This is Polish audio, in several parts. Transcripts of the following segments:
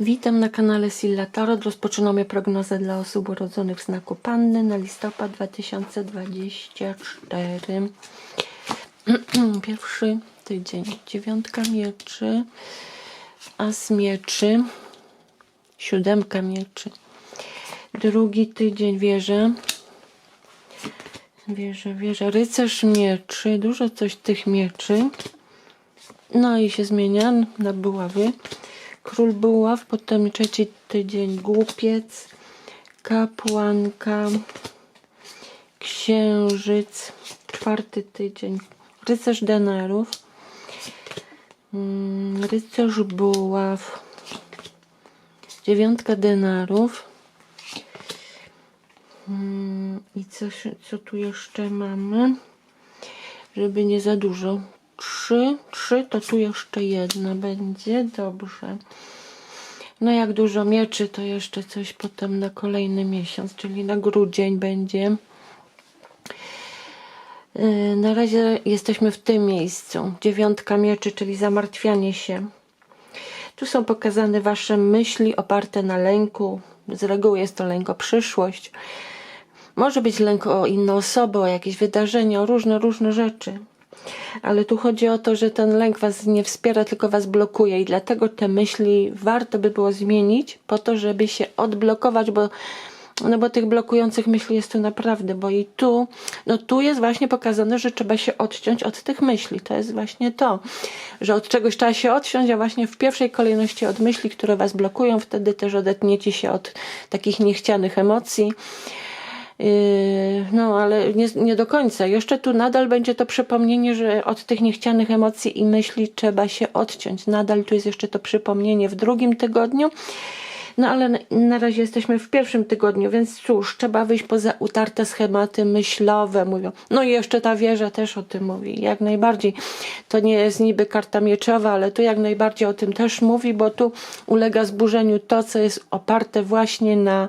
Witam na kanale Silla Tarot. Rozpoczynamy prognozę dla osób urodzonych w znaku Panny na listopad 2024. Pierwszy tydzień. Dziewiątka mieczy, as mieczy, siódemka mieczy. Drugi tydzień wieża. Wieża, wieża. Rycerz mieczy. Dużo coś tych mieczy. No i się zmienia na buławy. Król buław, potem trzeci tydzień głupiec, kapłanka, księżyc, czwarty tydzień rycerz denarów, mm, rycerz buław, dziewiątka denarów. Mm, I coś, co tu jeszcze mamy? Żeby nie za dużo. Trzy, trzy, to tu jeszcze jedna będzie. Dobrze. No jak dużo mieczy, to jeszcze coś potem na kolejny miesiąc, czyli na grudzień będzie. Yy, Na razie jesteśmy w tym miejscu. Dziewiątka mieczy, czyli zamartwianie się. Tu są pokazane Wasze myśli oparte na lęku. Z reguły jest to lęk o przyszłość. Może być lęk o inne osoby, o jakieś wydarzenia, o różne, różne rzeczy. Ale tu chodzi o to, że ten lęk Was nie wspiera, tylko Was blokuje i dlatego te myśli warto by było zmienić po to, żeby się odblokować, bo no bo tych blokujących myśli jest tu naprawdę, bo i tu, no tu jest właśnie pokazane, że trzeba się odciąć od tych myśli. To jest właśnie to, że od czegoś trzeba się odciąć, a właśnie w pierwszej kolejności od myśli, które was blokują, wtedy też odetniecie się od takich niechcianych emocji. Yy, No, ale nie, nie do końca. Jeszcze tu nadal będzie to przypomnienie, że od tych niechcianych emocji i myśli trzeba się odciąć. Nadal tu jest jeszcze to przypomnienie w drugim tygodniu. No ale na, na razie jesteśmy w pierwszym tygodniu, więc cóż, trzeba wyjść poza utarte schematy myślowe, mówią. No i jeszcze ta wieża też o tym mówi, jak najbardziej. To nie jest niby karta mieczowa, ale tu jak najbardziej o tym też mówi, bo tu ulega zburzeniu to, co jest oparte właśnie na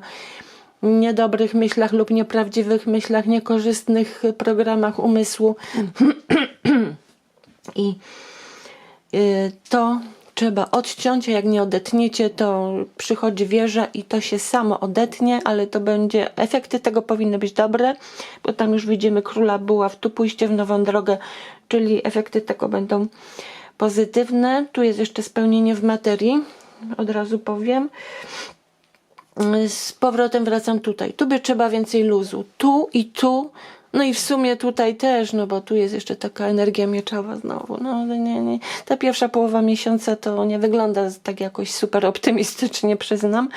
niedobrych myślach lub nieprawdziwych myślach, niekorzystnych programach umysłu. I y, to trzeba odciąć, a jak nie odetniecie, to przychodzi wieża i to się samo odetnie, ale to będzie, efekty tego powinny być dobre, bo tam już widzimy króla buław, tu pójście w nową drogę, czyli efekty tego będą pozytywne. Tu jest jeszcze spełnienie w materii, od razu powiem z powrotem wracam tutaj. Tu by trzeba więcej luzu. Tu i tu. No i w sumie tutaj też, no bo tu jest jeszcze taka energia mieczowa znowu. No nie, nie. Ta pierwsza połowa miesiąca to nie wygląda tak jakoś super optymistycznie, przyznam.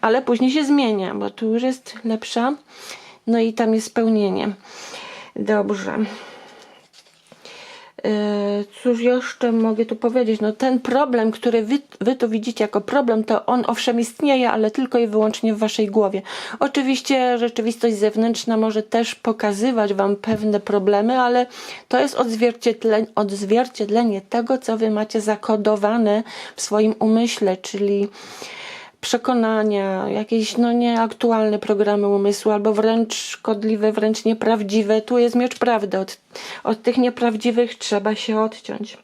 Ale później się zmienia, bo tu już jest lepsza. No i tam jest spełnienie. Dobrze. Yy, Cóż jeszcze mogę tu powiedzieć? No ten problem, który wy, wy tu widzicie jako problem, to on owszem istnieje, ale tylko i wyłącznie w waszej głowie. Oczywiście rzeczywistość zewnętrzna może też pokazywać wam pewne problemy, ale to jest odzwierciedlenie, odzwierciedlenie tego, co wy macie zakodowane w swoim umyśle, czyli przekonania, jakieś no nieaktualne programy umysłu, albo wręcz szkodliwe, wręcz nieprawdziwe. Tu jest miecz prawdy. Od, od tych nieprawdziwych trzeba się odciąć.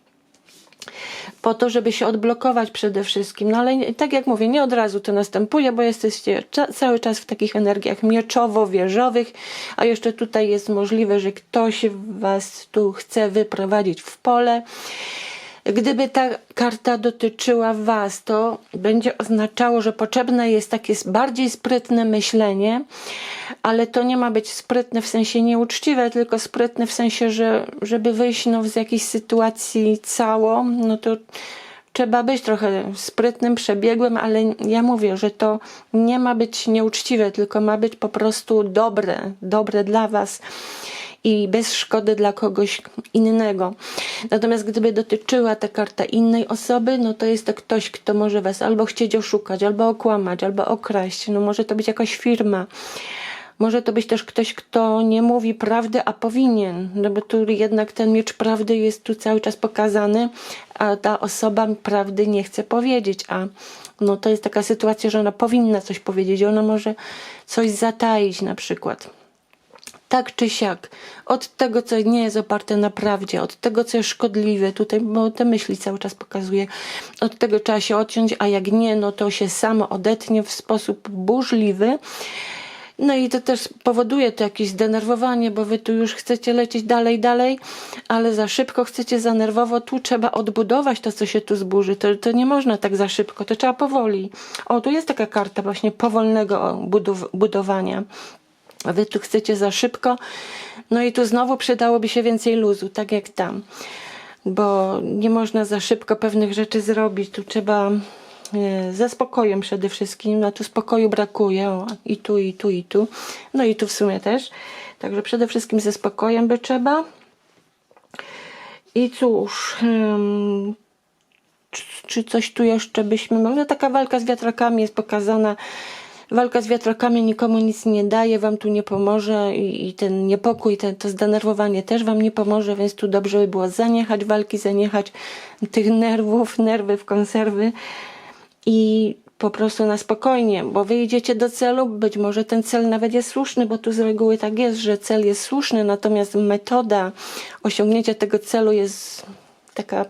Po to, żeby się odblokować przede wszystkim. No ale tak jak mówię, nie od razu to następuje, bo jesteście cza- cały czas w takich energiach mieczowo-wieżowych, a jeszcze tutaj jest możliwe, że ktoś was tu chce wyprowadzić w pole. Gdyby ta karta dotyczyła Was, to będzie oznaczało, że potrzebne jest takie bardziej sprytne myślenie, ale to nie ma być sprytne w sensie nieuczciwe, tylko sprytne w sensie, że żeby wyjść no, z jakiejś sytuacji cało, no to trzeba być trochę sprytnym, przebiegłym, ale ja mówię, że to nie ma być nieuczciwe, tylko ma być po prostu dobre, dobre dla Was i bez szkody dla kogoś innego. Natomiast gdyby dotyczyła ta karta innej osoby, no to jest to ktoś, kto może was albo chcieć oszukać, albo okłamać, albo okraść. No może to być jakaś firma. Może to być też ktoś, kto nie mówi prawdy, a powinien, no bo tu jednak ten miecz prawdy jest tu cały czas pokazany, a ta osoba prawdy nie chce powiedzieć, a no to jest taka sytuacja, że ona powinna coś powiedzieć, ona może coś zataić na przykład. Tak czy siak, od tego, co nie jest oparte na prawdzie, od tego, co jest szkodliwe, tutaj, bo te myśli cały czas pokazuje, od tego trzeba się odciąć, a jak nie, no to się samo odetnie w sposób burzliwy. No i to też powoduje to jakieś zdenerwowanie, bo wy tu już chcecie lecieć dalej, dalej, ale za szybko chcecie za nerwowo. Tu trzeba odbudować to, co się tu zburzy. To, to nie można tak za szybko, to trzeba powoli. O, tu jest taka karta właśnie powolnego budow- budowania. A wy tu chcecie za szybko. No i tu znowu przydałoby się więcej luzu, tak jak tam. Bo nie można za szybko pewnych rzeczy zrobić. Tu trzeba e, ze spokojem przede wszystkim. No tu spokoju brakuje. I tu, i tu, i tu. No i tu w sumie też. Także przede wszystkim ze spokojem by trzeba. I cóż, czy, czy coś tu jeszcze byśmy mogli? No taka walka z wiatrakami jest pokazana. Walka z wiatrakami nikomu nic nie daje, wam tu nie pomoże i, i ten niepokój, ten, to zdenerwowanie też wam nie pomoże, więc tu dobrze by było zaniechać walki, zaniechać tych nerwów, nerwy w konserwy i po prostu na spokojnie, bo wy idziecie do celu, być może ten cel nawet jest słuszny, bo tu z reguły tak jest, że cel jest słuszny, natomiast metoda osiągnięcia tego celu jest taka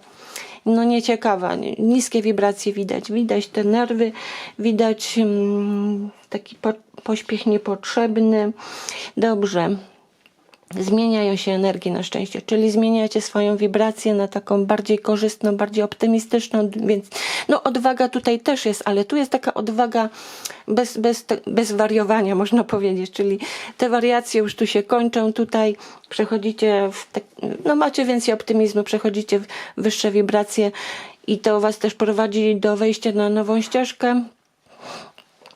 no nieciekawa, niskie wibracje widać, widać te nerwy, widać mm, taki po, pośpiech niepotrzebny. Dobrze, zmieniają się energie na szczęście, czyli zmieniacie swoją wibrację na taką bardziej korzystną, bardziej optymistyczną, więc no odwaga tutaj też jest, ale tu jest taka odwaga bez, bez, bez wariowania, można powiedzieć, czyli te wariacje już tu się kończą, tutaj przechodzicie w tak, no macie więcej optymizmu, przechodzicie w wyższe wibracje i to was też prowadzi do wejścia na nową ścieżkę,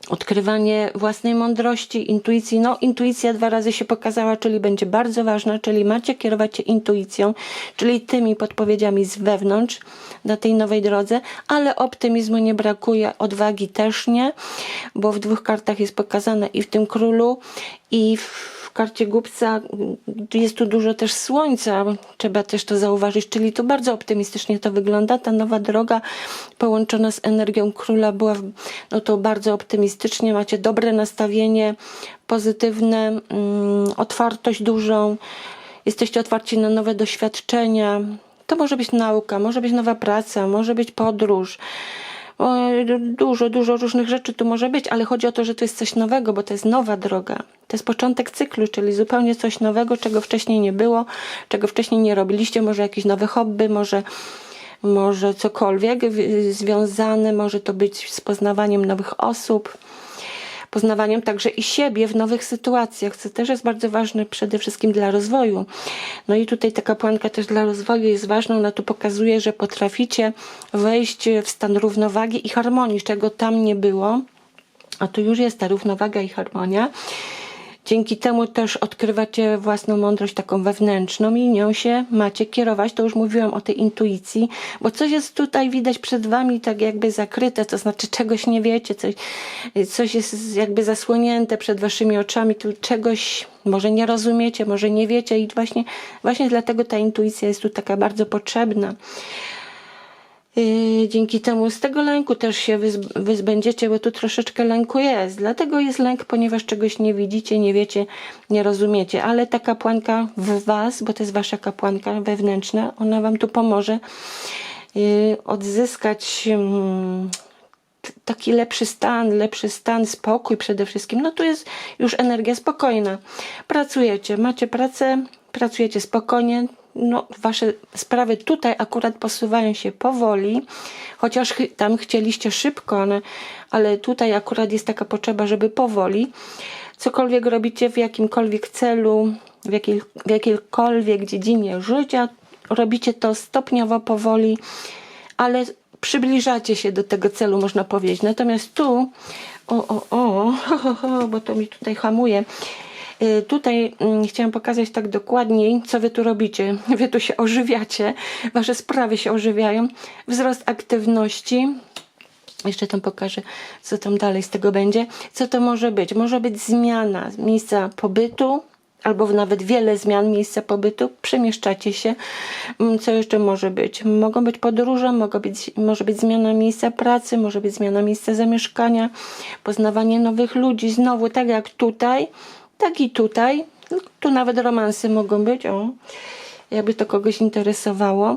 odkrywanie własnej mądrości, intuicji. No, intuicja dwa razy się pokazała, czyli będzie bardzo ważna, czyli macie kierować się intuicją, czyli tymi podpowiedziami z wewnątrz na tej nowej drodze, ale optymizmu nie brakuje, odwagi też nie, bo w dwóch kartach jest pokazane i w tym królu, i w karcie głupca jest tu dużo też słońca, trzeba też to zauważyć, czyli to bardzo optymistycznie to wygląda. Ta nowa droga połączona z energią króla była, no to bardzo optymistycznie, macie dobre nastawienie, pozytywne, mm, otwartość dużą, jesteście otwarci na nowe doświadczenia. To może być nauka, może być nowa praca, może być podróż. Dużo, dużo różnych rzeczy tu może być, ale chodzi o to, że to jest coś nowego, bo to jest nowa droga. To jest początek cyklu, czyli zupełnie coś nowego, czego wcześniej nie było, czego wcześniej nie robiliście, może jakieś nowe hobby, może, może cokolwiek związane, może to być z poznawaniem nowych osób, poznawaniem także i siebie w nowych sytuacjach, co też jest bardzo ważne przede wszystkim dla rozwoju. No i tutaj ta kapłanka też dla rozwoju jest ważna, ona tu pokazuje, że potraficie wejść w stan równowagi i harmonii, czego tam nie było. A tu już jest ta równowaga i harmonia. Dzięki temu też odkrywacie własną mądrość taką wewnętrzną i nią się macie kierować. To już mówiłam o tej intuicji, bo coś jest tutaj widać przed wami tak jakby zakryte, to znaczy czegoś nie wiecie, coś, coś jest jakby zasłonięte przed waszymi oczami, tu czegoś może nie rozumiecie, może nie wiecie i właśnie, właśnie dlatego ta intuicja jest tu taka bardzo potrzebna. Yy, dzięki temu z tego lęku też się wyz- wyzbędziecie, bo tu troszeczkę lęku jest. Dlatego jest lęk, ponieważ czegoś nie widzicie, nie wiecie, nie rozumiecie. Ale ta kapłanka w Was, bo to jest Wasza kapłanka wewnętrzna, ona Wam tu pomoże yy, odzyskać mm, taki lepszy stan, lepszy stan, spokój przede wszystkim. No tu jest już energia spokojna. Pracujecie, macie pracę, pracujecie spokojnie. No, wasze sprawy tutaj akurat posuwają się powoli, chociaż tam chcieliście szybko, ale, ale tutaj akurat jest taka potrzeba, żeby powoli. Cokolwiek robicie w jakimkolwiek celu, w, jakiej, w jakiejkolwiek dziedzinie życia, robicie to stopniowo, powoli, ale przybliżacie się do tego celu, można powiedzieć. Natomiast tu, o, o, o, ho, ho, ho, bo to mi tutaj hamuje. Y, Tutaj mm, chciałam pokazać tak dokładniej, co wy tu robicie. Wy tu się ożywiacie, wasze sprawy się ożywiają. Wzrost aktywności. Jeszcze tam pokażę, co tam dalej z tego będzie. Co to może być? Może być zmiana miejsca pobytu, albo nawet wiele zmian miejsca pobytu. Przemieszczacie się. Mm, Co jeszcze może być? Mogą być podróże, mogą być, może być zmiana miejsca pracy, może być zmiana miejsca zamieszkania, poznawanie nowych ludzi. Znowu, tak jak tutaj, tak i tutaj. Tu nawet romansy mogą być, o, jakby to kogoś interesowało.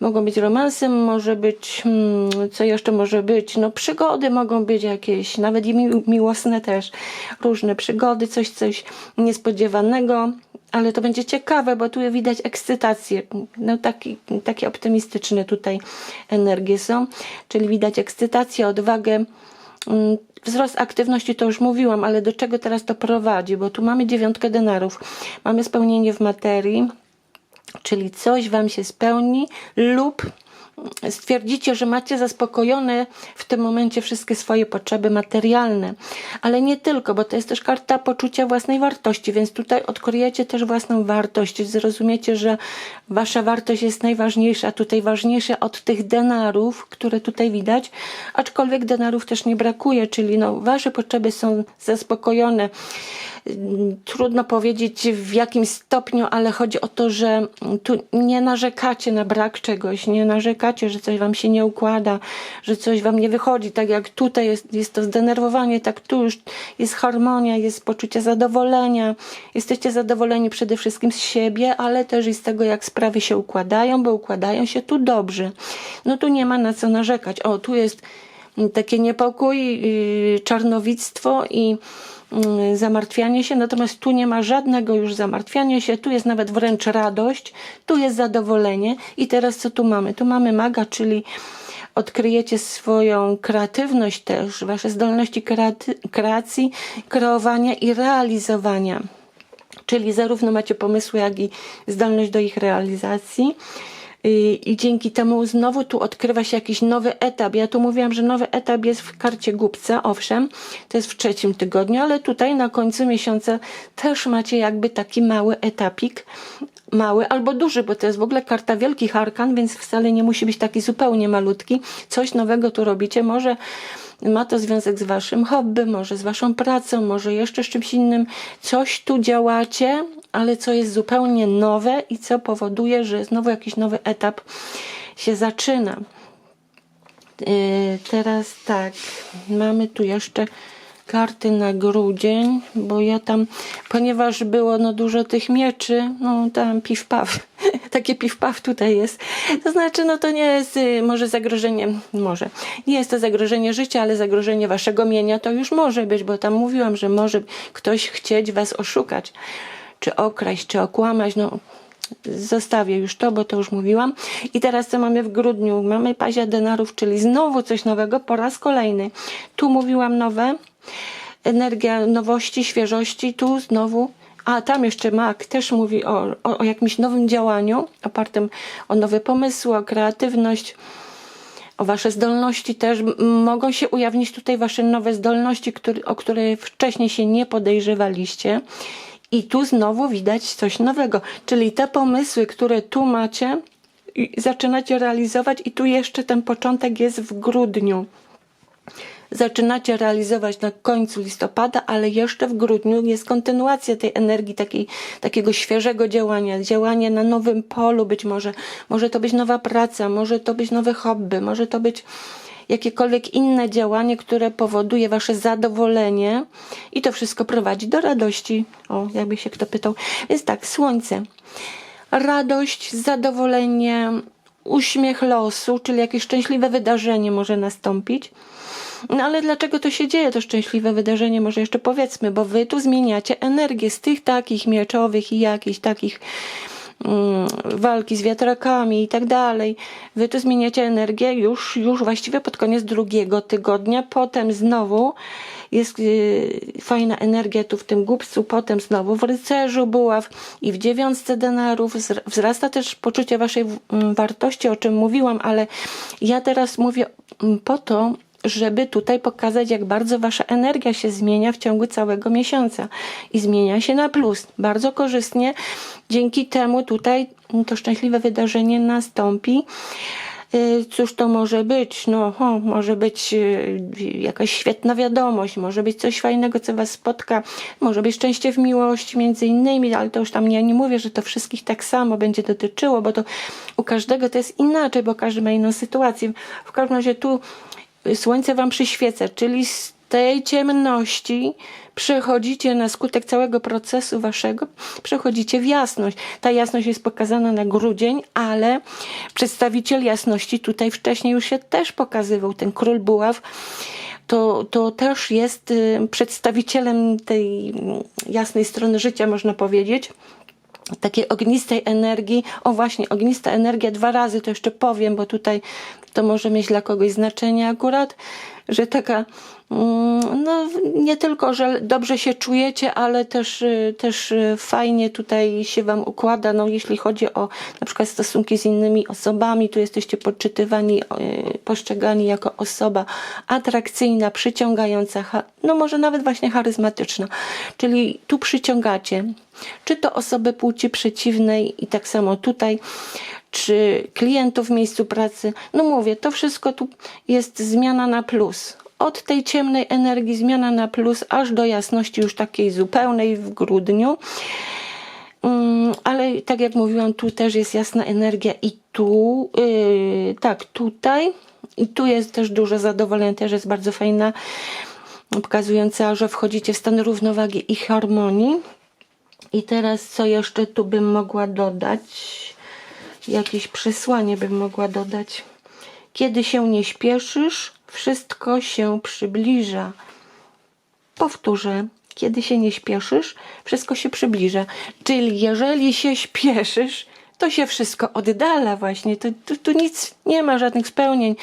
Mogą być romanse, może być, hmm, co jeszcze może być? No przygody mogą być jakieś, nawet i mi- miłosne też. Różne przygody, coś, coś niespodziewanego, ale to będzie ciekawe, bo tu widać ekscytację. No taki, takie optymistyczne tutaj energie są, czyli widać ekscytację, odwagę, Wzrost aktywności to już mówiłam, ale do czego teraz to prowadzi? Bo tu mamy dziewiątkę denarów, mamy spełnienie w materii, czyli coś Wam się spełni lub stwierdzicie, że macie zaspokojone w tym momencie wszystkie swoje potrzeby materialne. Ale nie tylko, bo to jest też karta poczucia własnej wartości, więc tutaj odkryjecie też własną wartość. Zrozumiecie, że Wasza wartość jest najważniejsza, tutaj ważniejsza od tych denarów, które tutaj widać, aczkolwiek denarów też nie brakuje, czyli no, Wasze potrzeby są zaspokojone trudno powiedzieć w jakim stopniu, ale chodzi o to, że tu nie narzekacie na brak czegoś, nie narzekacie, że coś wam się nie układa, że coś wam nie wychodzi, tak jak tutaj jest, jest to zdenerwowanie, tak tu już jest harmonia, jest poczucie zadowolenia, jesteście zadowoleni przede wszystkim z siebie, ale też i z tego, jak sprawy się układają, bo układają się tu dobrze. No tu nie ma na co narzekać. O, tu jest takie niepokój, yy, czarnowictwo i zamartwianie się, natomiast tu nie ma żadnego już zamartwiania się, tu jest nawet wręcz radość, tu jest zadowolenie i teraz co tu mamy? Tu mamy maga, czyli odkryjecie swoją kreatywność też, wasze zdolności kreaty- kreacji, kreowania i realizowania. Czyli zarówno macie pomysły, jak i zdolność do ich realizacji. I, dzięki temu znowu tu odkrywa się jakiś nowy etap. Ja tu mówiłam, że nowy etap jest w karcie głupca, owszem, to jest w trzecim tygodniu, ale tutaj na końcu miesiąca też macie jakby taki mały etapik. Mały albo duży, bo to jest w ogóle karta wielkich arkan, więc wcale nie musi być taki zupełnie malutki. Coś nowego tu robicie. Może ma to związek z waszym hobby, może z waszą pracą, może jeszcze z czymś innym. Coś tu działacie, ale co jest zupełnie nowe i co powoduje, że znowu jakiś nowy etap się zaczyna. Yy, teraz tak, mamy tu jeszcze karty na grudzień, bo ja tam, ponieważ było no dużo tych mieczy, no tam piw-paw, takie piw-paw tutaj jest. To znaczy, no to nie jest y, może zagrożenie, może, nie jest to zagrożenie życia, ale zagrożenie waszego mienia to już może być, bo tam mówiłam, że może ktoś chcieć was oszukać, czy okraść, czy okłamać, no zostawię już to, bo to już mówiłam. I teraz co mamy w grudniu? Mamy pazia denarów, czyli znowu coś nowego po raz kolejny. Tu mówiłam nowe, energia nowości, świeżości, tu znowu a tam jeszcze Mak też mówi o, o, o jakimś nowym działaniu, opartym o nowe pomysły, o kreatywność, o wasze zdolności też. Mogą się ujawnić tutaj wasze nowe zdolności, który, o które wcześniej się nie podejrzewaliście. I tu znowu widać coś nowego, czyli te pomysły, które tu macie, zaczynacie realizować, i tu jeszcze ten początek jest w grudniu. Zaczynacie realizować na końcu listopada, ale jeszcze w grudniu jest kontynuacja tej energii, takiej, takiego świeżego działania, działanie na nowym polu być może, może to być nowa praca, może to być nowe hobby, może to być jakiekolwiek inne działanie, które powoduje wasze zadowolenie i to wszystko prowadzi do radości. O, jakby się kto pytał. Więc tak, słońce. Radość, zadowolenie, uśmiech losu, czyli jakieś szczęśliwe wydarzenie może nastąpić. No ale dlaczego to się dzieje, to szczęśliwe wydarzenie? Może jeszcze powiedzmy, bo wy tu zmieniacie energię z tych takich mieczowych i jakichś takich walki z wiatrakami i tak dalej. Wy tu zmieniacie energię już, już właściwie pod koniec drugiego tygodnia, potem znowu jest yy, fajna energia tu w tym głupcu, potem znowu w rycerzu buław i w dziewiątce denarów. Wzra- wzrasta też poczucie waszej mm, wartości, o czym mówiłam, ale ja teraz mówię mm, po to, żeby tutaj pokazać, jak bardzo wasza energia się zmienia w ciągu całego miesiąca i zmienia się na plus. Bardzo korzystnie. Dzięki temu tutaj to szczęśliwe wydarzenie nastąpi. Y, Cóż to może być? No, o, może być y, jakaś świetna wiadomość, może być coś fajnego, co was spotka, może być szczęście w miłości, między innymi, ale to już tam ja nie mówię, że to wszystkich tak samo będzie dotyczyło, bo to u każdego to jest inaczej, bo każdy ma inną sytuację. W każdym razie tu Słońce wam przyświeca, czyli s- tej ciemności przechodzicie na skutek całego procesu waszego, przechodzicie w jasność. Ta jasność jest pokazana na grudzień, ale przedstawiciel jasności tutaj wcześniej już się też pokazywał, ten król buław. To, to też jest y, przedstawicielem tej jasnej strony życia, można powiedzieć takiej ognistej energii. O właśnie, ognista energia, dwa razy to jeszcze powiem, bo tutaj to może mieć dla kogoś znaczenie akurat, że taka, mm, no nie tylko, że dobrze się czujecie, ale też, y, też y, fajnie tutaj się wam układa, no jeśli chodzi o na przykład stosunki z innymi osobami, tu jesteście podczytywani, y, postrzegani jako osoba atrakcyjna, przyciągająca, no może nawet właśnie charyzmatyczna, czyli tu przyciągacie, czy to osoby płci przeciwnej i tak samo tutaj, czy klientów w miejscu pracy. No mówię, to wszystko tu jest zmiana na plus. Od tej ciemnej energii zmiana na plus, aż do jasności już takiej zupełnej w grudniu. Mm, ale tak jak mówiłam, tu też jest jasna energia i tu, yy, tak, tutaj. I tu jest też dużo zadowolenia, też jest bardzo fajna, pokazująca, że wchodzicie w stan równowagi i harmonii. I teraz co jeszcze tu bym mogła dodać? Jakieś przesłanie bym mogła dodać. Kiedy się nie śpieszysz, wszystko się przybliża. Powtórzę. Kiedy się nie śpieszysz, wszystko się przybliża. Czyli jeżeli się śpieszysz, to się wszystko oddala właśnie. Tu, tu, tu nic nie ma, żadnych spełnień.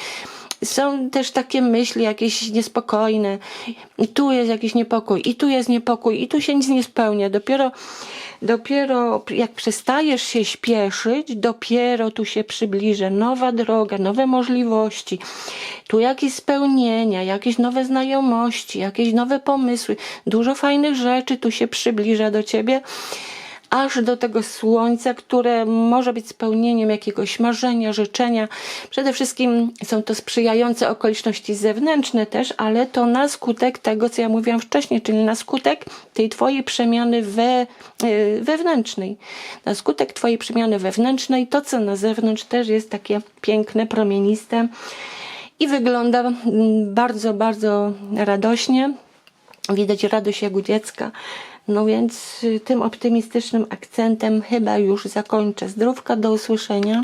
Są też takie myśli jakieś niespokojne. I tu jest jakiś niepokój, i tu jest niepokój, i tu się nic nie spełnia. Dopiero, dopiero jak przestajesz się śpieszyć, dopiero tu się przybliża nowa droga, nowe możliwości. Tu jakieś spełnienia, jakieś nowe znajomości, jakieś nowe pomysły. Dużo fajnych rzeczy tu się przybliża do ciebie aż do tego słońca, które może być spełnieniem jakiegoś marzenia, życzenia. Przede wszystkim są to sprzyjające okoliczności zewnętrzne też, ale to na skutek tego, co ja mówiłam wcześniej, czyli na skutek tej twojej przemiany we, yy, wewnętrznej. Na skutek twojej przemiany wewnętrznej, to co na zewnątrz też jest takie piękne, promieniste i wygląda mm, bardzo, bardzo radośnie. Widać radość jak u dziecka. No więc y, tym optymistycznym akcentem chyba już zakończę. Zdrówka, do usłyszenia.